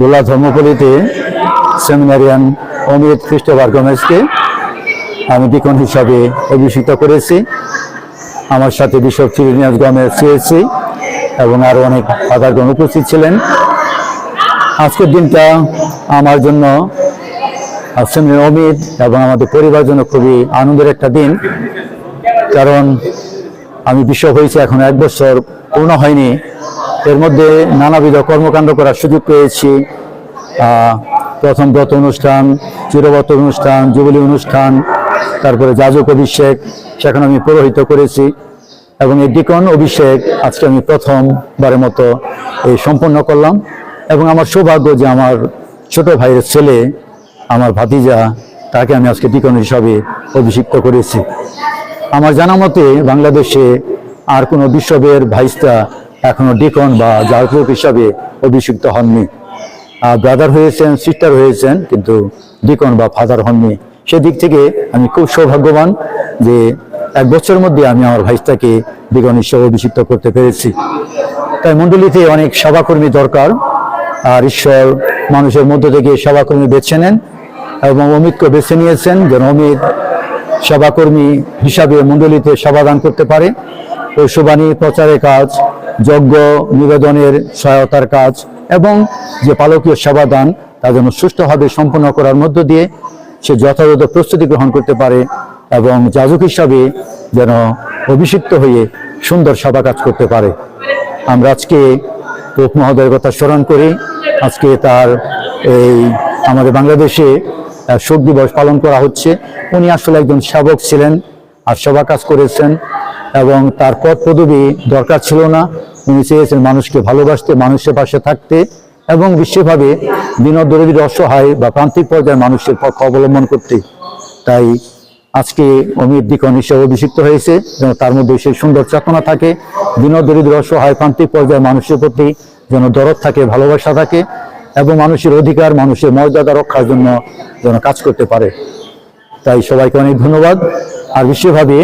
দোলা ধর্মপল্লীতে সেমিনারিয়ান অমিত খ্রিস্টোফার গমেজকে আমি ডিকন হিসাবে অভিষিক্ত করেছি। আমার সাথে বিশপ চিরিনিয়াস গমেজ সিএসসি এবং আরও অনেক ফাদারগণ উপস্থিত ছিলেন। আজকের দিনটা আমার জন্য সেমিনার অমিত এবং আমাদের পরিবারের জন্য খুবই আনন্দের একটা দিন। কারণ আমি বিশ্বপ হয়েছি, এখন এক বছর পূর্ণ হয়নি। এর মধ্যে নানাবিধ কর্মকাণ্ড করার সুযোগ পেয়েছি। প্রথম ব্রত অনুষ্ঠান চিরবত অনুষ্ঠান, জুবিলি অনুষ্ঠান, তারপরে যাজক অভিষেক, সেখানে আমি পুরোহিত করেছি এবং এই ডিকন অভিষেক আজকে আমি প্রথমবারের মতো এই সম্পন্ন করলাম এবং আমার সৌভাগ্য যে আমার ছোট ভাইয়ের ছেলে, আমার ভাতিজা, তাকে আমি আজকে ডিকন হিসাবে অভিষিক্ত করেছি। আমার জানা মতে বাংলাদেশে আর কোনো বিশ্ববের ভাইস্তা এখনও ডিকন বা জাগরুক হিসাবে অভিষিক্ত হননি। ব্রাদার হয়েছেন সিস্টার হয়েছেন, কিন্তু ডিকন বা ফাদার হননি। সেদিক থেকে আমি খুব সৌভাগ্যবান যে এক বছরের মধ্যে আমি আমার ভাইসটাকে ডিকন হিসেবে অভিষিক্ত করতে পেরেছি। তাই মণ্ডলীতে অনেক সভাকর্মী দরকার, আর ঈশ্বর মানুষের মধ্য থেকে সভাকর্মী বেছে নেন এবং অমিতকে বেছে নিয়েছেন যেন অমিত সভাকর্মী হিসাবে মণ্ডলীতে সভাদান করতে পারে। ঐশ্ববাণী প্রচারের কাজ যজ্ঞ নিবেদনের সহায়তার কাজ এবং যে পালকীয় সেবাদান তা যেন সুষ্ঠুভাবে সম্পন্ন করার মধ্য দিয়ে সে যথাযথ প্রস্তুতি গ্রহণ করতে পারে এবং যাজক হিসাবে যেন অভিষিক্ত হয়ে সুন্দর সভা কাজ করতে পারে। আমরা আজকে পোপ মহোদয়ের কথা স্মরণ করি। আজকে তার এই আমাদের বাংলাদেশে শোক দিবস পালন করা হচ্ছে। উনি আসলে একজন সেবক ছিলেন। আর সভা কাজ করেছেন এবং তার পদ পদবি দরকার ছিল না। উনি চেয়েছেন মানুষকে ভালোবাসতে, মানুষের পাশে থাকতে এবং বিশ্বভাবে দিনদরিদ্র অসহায় বা প্রান্তিক পর্যায়ের মানুষের পক্ষ অবলম্বন করতে। তাই আজকে অমিত দিকন হিসেবে অভিষিক্ত হয়েছে যেন তার মধ্যে সেই সুন্দর চেতনা থাকে দিনদরিদ্র অসহায় প্রান্তিক পর্যায়ের মানুষের প্রতি যেন দরদ থাকে, ভালোবাসা থাকে এবং মানুষের অধিকার, মানুষের মর্যাদা রক্ষার জন্য যেন কাজ করতে পারে। তাই সবাইকে অনেক ধন্যবাদ। আর বিশ্বভাবে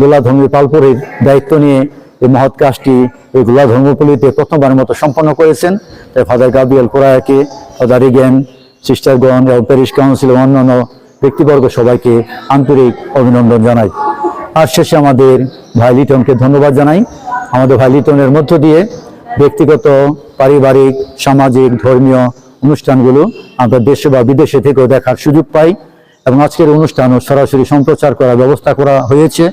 গোলা ধর্মী পালপুরের দায়িত্ব নিয়ে এই মহৎ কাজটি এই গোলা ধর্মপল্লীতে প্রথমবারের মতো সম্পন্ন করেছেন। তাই ফাদার গাবিয়াল কোরআকে ফাদার ইগেন সিস্টারগণ এবং প্যারিস কাউন্সিল অন্যান্য ব্যক্তিবর্গ সবাইকে আন্তরিক অভিনন্দন জানাই। আর শেষে আমাদের ভাই লিটনকে ধন্যবাদ জানাই। আমাদের ভাই লিটনের মধ্য দিয়ে ব্যক্তিগত, পারিবারিক, সামাজিক, ধর্মীয় অনুষ্ঠানগুলো আমরা দেশে বা বিদেশে থেকেও দেখার সুযোগ পাই। এবং আজকের ও সরাসরি সম্প্রচার করার ব্যবস্থা করা হয়েছে।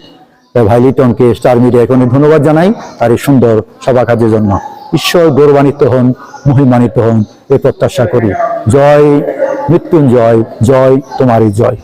ভাই লিটনকে স্টার মিডিয়াকে অনেক ধন্যবাদ জানাই। তার এই সুন্দর সভা কাজের জন্য। ঈশ্বর গৌরবান্বিত হন, মহিমান্বিত হন, এ প্রত্যাশা করি। জয় মৃত্যুঞ্জয়, জয় তোমারই জয়।